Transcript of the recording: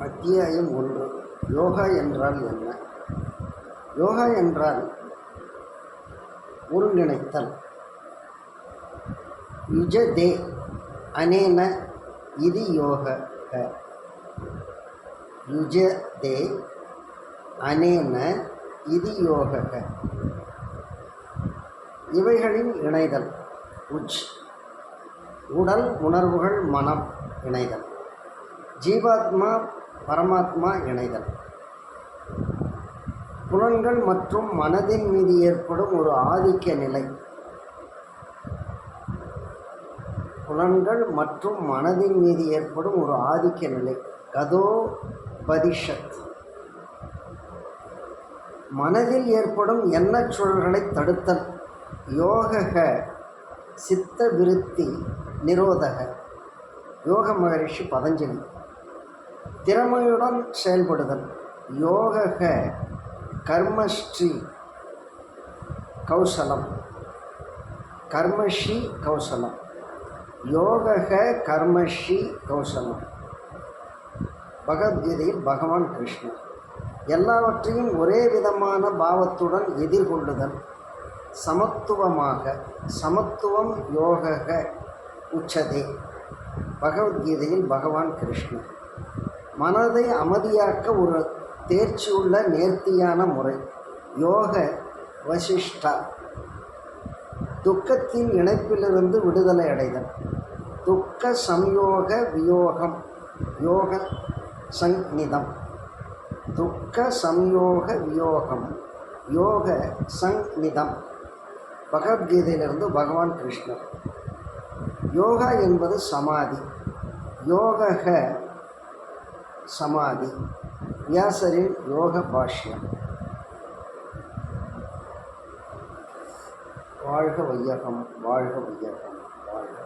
அத்தியாயம் ஒன்று. யோகா என்றால் என்ன? யோகா என்றால் ஒருங்கிணைத்தல். யுஜதே அனேன இது யோக. யுஜதே அனேன இது யோக. இவைகளின் இணைதல். உச் உடல் உணர்வுகள் மனம் இணைதல். ஜீவாத்மா பரமாத்மா இணைதல். புலன்கள் மற்றும் மனதின் மீது ஏற்படும் ஒரு ஆதிக்க நிலை. புலன்கள் மற்றும் மனதின் மீது ஏற்படும் ஒரு ஆதிக்க நிலை. கதோ பதிஷத் மனதில் ஏற்படும் எண்ணச் சூழல்களை தடுத்தல். யோகக சித்த விருத்தி நிரோதக. யோக மகரிஷி பதஞ்சலி. திறமையுடன் செயல்படுதல். யோகக கர்மஸ்ரீ கௌசலம். கர்மஷி கௌசலம். யோகக கர்மஷி கௌசலம். பகவத்கீதையில் பகவான் கிருஷ்ணன் எல்லாவற்றையும் ஒரே விதமான பாவத்துடன் எதிர்கொள்ளுதல். சமத்துவமாக சமத்துவம் யோகக உச்சதே. பகவத்கீதையில் பகவான் கிருஷ்ணன் மனதை அமைதியாக்க ஒரு தேர்ச்சியுள்ள நேர்த்தியான முறை. யோக வசிஷ்டா. துக்கத்தின் இணைப்பிலிருந்து விடுதலை அடைதல். துக்க சம்யோக வியோகம். யோக சந்நிதம். துக்க சம்யோக வியோகம். யோக சந்நிதம். பகவத்கீதையிலிருந்து பகவான் கிருஷ்ணர். யோகா என்பது சமாதி. யோகக சமாதி வியாசரின் யோக பாஷ்யம். வாழ்க வையகம் வாழ்க வையகம் வாழ்க